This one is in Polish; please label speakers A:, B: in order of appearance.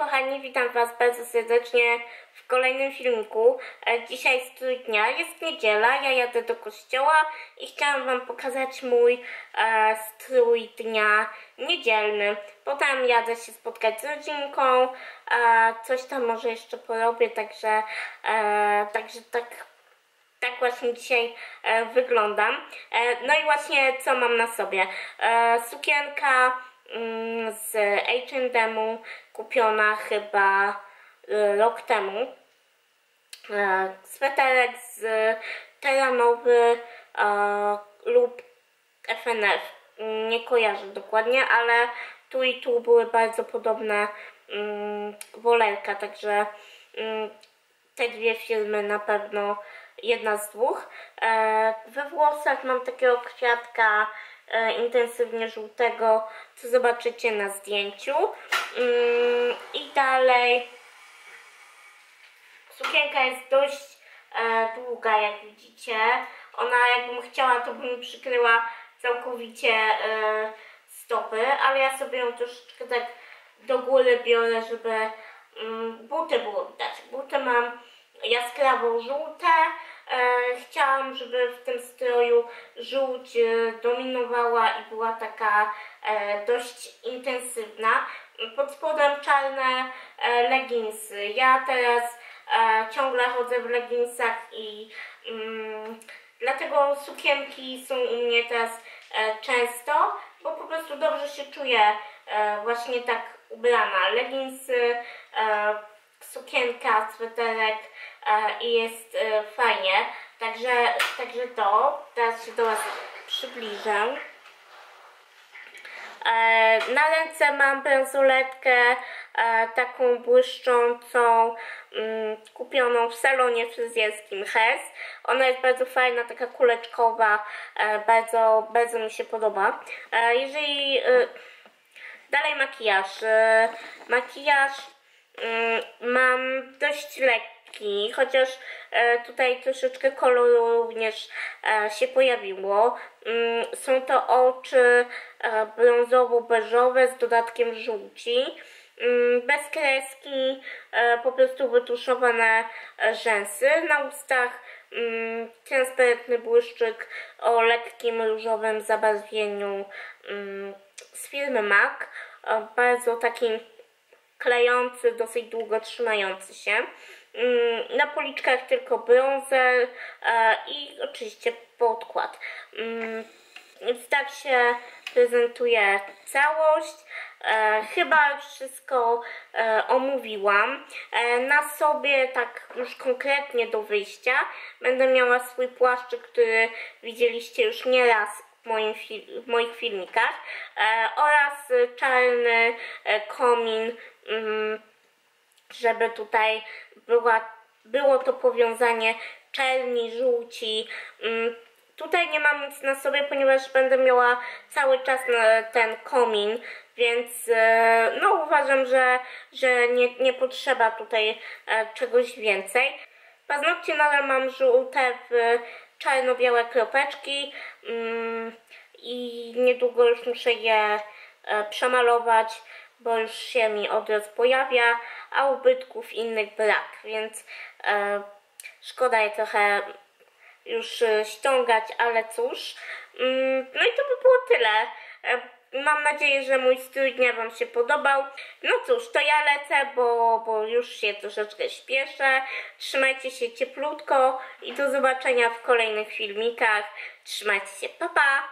A: kochani, witam Was bardzo serdecznie w kolejnym filmiku. E, Dzisiaj strój dnia, jest niedziela, ja jadę do kościoła i chciałam Wam pokazać mój e, strój dnia niedzielny. Potem jadę się spotkać z rodzinką, e, coś tam może jeszcze porobię, także, e, także tak tak właśnie dzisiaj e, wyglądam. E, no i właśnie co mam na sobie? E, sukienka z H&M kupiona chyba e, rok temu. E, sweterek z teranowy e, lub FNF. Mm, Nie kojarzę dokładnie, ale tu i tu były bardzo podobne mm, wolerka, także mm, te dwie firmy na pewno jedna z dwóch. E, we włosach mam takiego kwiatka intensywnie żółtego, co zobaczycie na zdjęciu. Mm, I dalej sukienka jest dość e, długa, jak widzicie. Ona jakbym chciała, to bym przykryła całkowicie e, stopy, ale ja sobie ją troszeczkę tak do góry biorę, żeby mm, buty było widać. Buty mam jaskrawo żółte. E, chciałam, żeby w tym stroju żółć e, dominowała i była taka e, dość intensywna. Pod spodem czarne leginsy. Ja teraz ciągle chodzę w leginsach i mm, dlatego sukienki są u mnie teraz często, bo po prostu dobrze się czuję właśnie tak ubrana. Leginsy, sukienka, sweterek e, i jest e, fajnie. Także, także to. Teraz się do Was przybliżę. E, na ręce mam bransoletkę taką błyszczącą, mm, kupioną w salonie fryzjerskim Hess. Ona jest bardzo fajna, taka kuleczkowa, bardzo, bardzo mi się podoba. Jeżeli dalej makijaż. Makijaż mam dość lekki, chociaż e, tutaj troszeczkę koloru również e, się pojawiło. Mm, Są to oczy e, brązowo-beżowe z dodatkiem żółci. Mm, Bez kreski, po prostu wytuszowane rzęsy. Na ustach mm, transparentny błyszczyk o lekkim różowym zabarwieniu z firmy MAC. Bardzo taki klejący, dosyć długo trzymający się. Mm, Na policzkach tylko brązer e, i oczywiście podkład. Mm, Więc tak się prezentuje całość. E, chyba wszystko e, omówiłam. E, na sobie tak już konkretnie do wyjścia będę miała swój płaszczyk, który widzieliście już nieraz w, moim fil- w moich filmikach e, oraz czarny e, komin żeby tutaj była, było to powiązanie czerni, żółci. Mm, Tutaj nie mam nic na sobie, ponieważ będę miała cały czas ten komin, więc e, no uważam, że, że nie, nie potrzeba tutaj e, czegoś więcej. Paznokcie nadal mam żółte w czarno-białe kropeczki mm, i niedługo już muszę je e, przemalować, bo już się mi odrost pojawia, a ubytków innych brak, więc e, szkoda je trochę już e, ściągać, ale cóż. Mm, No i to by było tyle. E, Mam nadzieję, że mój strój dnia Wam się podobał. No cóż, to ja lecę, bo, bo już się troszeczkę śpieszę. Trzymajcie się cieplutko i do zobaczenia w kolejnych filmikach. Trzymajcie się, pa pa!